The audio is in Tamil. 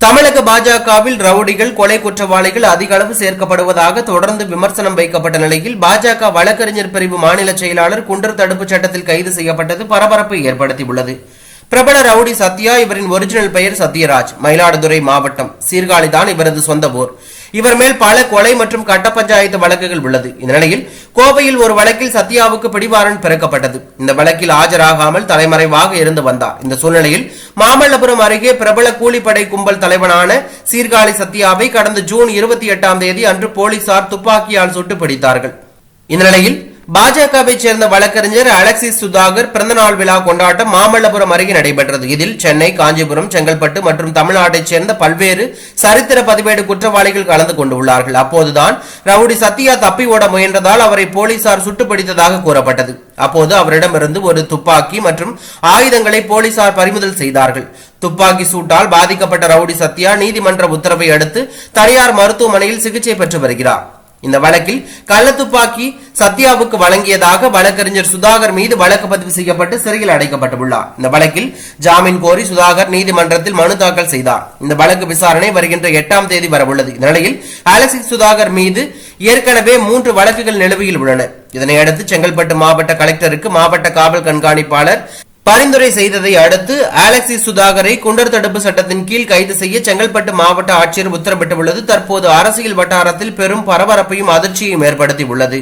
தமிழக பாஜகவில் ரவுடிகள் கொலை குற்றவாளிகள் அதிக அளவு சேர்க்கப்படுவதாக தொடர்ந்து விமர்சனம் வைக்கப்பட்ட நிலையில் பாஜக வழக்கறிஞர் பிரிவு மாநில செயலாளர் குண்டர் தடுப்புச் சட்டத்தில் கைது செய்யப்பட்டது பரபரப்பை ஏற்படுத்தியுள்ளது. பிரபல ரவுடி சத்யா இவரின் ஒரிஜினல் பெயர் சத்யராஜ். மயிலாடுதுறை மாவட்டம். சீர்காழிதான் இவரது சொந்த ஊர். இவர் மேல் பல கொலை மற்றும் கட்ட பஞ்சாயத்து வழக்குகள் உள்ளது. இந்த நிலையில் கோவையில் ஒரு வழக்கில் சத்யாவுக்கு பிடிவாரன் பிறக்கப்பட்டது. இந்த வழக்கில் ஆஜராகாமல் தலைமறைவாக இருந்து வந்தார். இந்த சூழ்நிலையில் மாமல்லபுரம் அருகே பிரபல கூலிப்படை கும்பல் தலைவனான சீர்காழி சத்யாவை கடந்த ஜூன் இருபத்தி எட்டாம் தேதி அன்று போலீசார் துப்பாக்கியால் சுட்டு பிடித்தார்கள். இந்நிலையில் பாஜகவை சேர்ந்த வழக்கறிஞர் அலெக்சிஸ் சுதாகர் பிறந்தநாள் விழா கொண்டாட்டம் மாமல்லபுரம் அருகே நடைபெற்றது. இதில் சென்னை காஞ்சிபுரம் செங்கல்பட்டு மற்றும் தமிழ்நாட்டைச் சேர்ந்த பல்வேறு சரித்திர பதிவேடு குற்றவாளிகள் கலந்து கொண்டுள்ளார்கள். அப்போதுதான் ரவுடி சத்யா தப்பி ஓட முயன்றதால் அவரை போலீசார் சுட்டு பிடித்ததாக கூறப்பட்டது. அப்போது அவரிடமிருந்து ஒரு துப்பாக்கி மற்றும் ஆயுதங்களை போலீசார் பறிமுதல் செய்தார்கள். துப்பாக்கி சூட்டால் பாதிக்கப்பட்ட ரவுடி சத்யா நீதிமன்ற உத்தரவை அடுத்து தனியார் மருத்துவமனையில் சிகிச்சை பெற்று வருகிறார். இந்த வழக்கில் கள்ள துப்பாக்கி சத்யாவுக்கு வழங்கியதாக வழக்கறிஞர் சுதாகர் மீது வழக்கு பதிவு செய்யப்பட்டு சிறையில் அடைக்கப்பட்டுள்ளார். இந்த வழக்கில் ஜாமீன் கோரி சுதாகர் நீதிமன்றத்தில் மனு தாக்கல் செய்தார். இந்த வழக்கு விசாரணை வருகின்ற எட்டாம் தேதி வரவுள்ளது. இந்த நிலையில் அலெக்சிஸ் சுதாகர் மீது ஏற்கனவே மூன்று வழக்குகள் நிலுவையில் உள்ளன. இதனையடுத்து செங்கல்பட்டு மாவட்ட கலெக்டருக்கு மாவட்ட காவல் கண்காணிப்பாளர் பரிந்துரை செய்ததை அடுத்து அலெக்சிஸ் சுதாகரை குண்டர் தடுப்பு சட்டத்தின் கீழ் கைது செய்ய செங்கல்பட்டு மாவட்ட ஆட்சியர் உத்தரவிட்டுள்ளது. தற்போது அரசியல் வட்டாரத்தில் பெரும் பரபரப்பையும் அதிர்ச்சியையும் ஏற்படுத்தியுள்ளது.